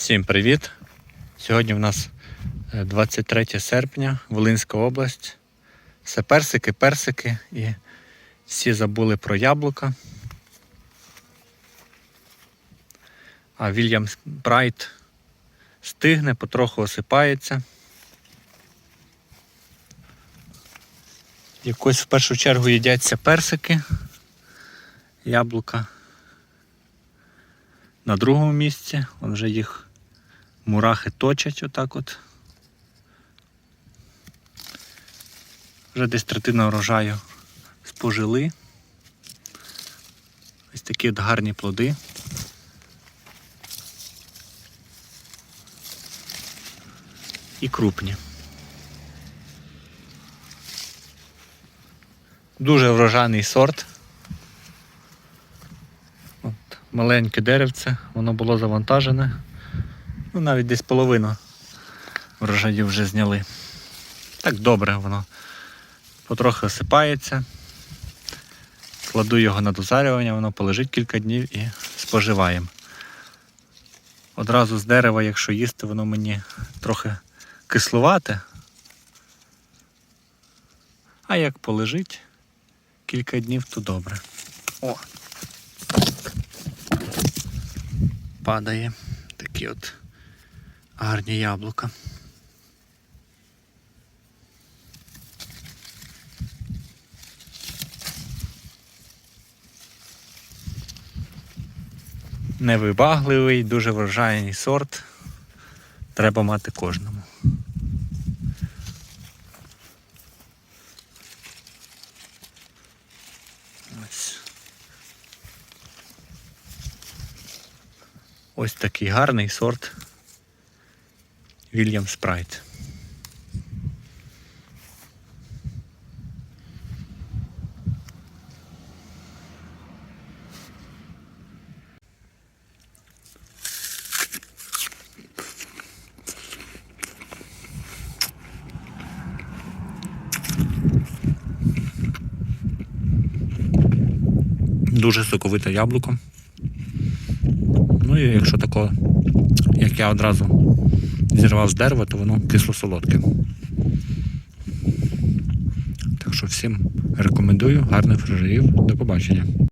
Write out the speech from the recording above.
Всім привіт! Сьогодні в нас е, 23 серпня, Волинська область. Все персики, персики і всі забули про яблука. А Вільям Прайт стигне, потроху осипається. Якось в першу чергу їдяться персики, яблука. На другому місці он вже їх мурахи точать отак от. Вже десь третина урожаю спожили. Ось такі от гарні плоди. І крупні. Дуже врожайний сорт. От, маленьке деревце, воно було завантажене. Ну, навіть десь половину врожаю вже зняли. Так добре воно потрохи осипається. Кладу його на дозарювання, воно полежить кілька днів і споживаємо. Одразу з дерева, якщо їсти, воно мені трохи кислувате. А як полежить кілька днів, то добре. О! Падає такі от гарні яблука. Невибагливий, дуже врожайний сорт. Треба мати кожному. Ось. Ось такий гарний сорт Вільям Спрайт. Дуже соковите яблуко. Ну і якщо тако, як я одразу зірвав з дерева, то воно кисло-солодке. Так що всім рекомендую гарних врожаїв. До побачення.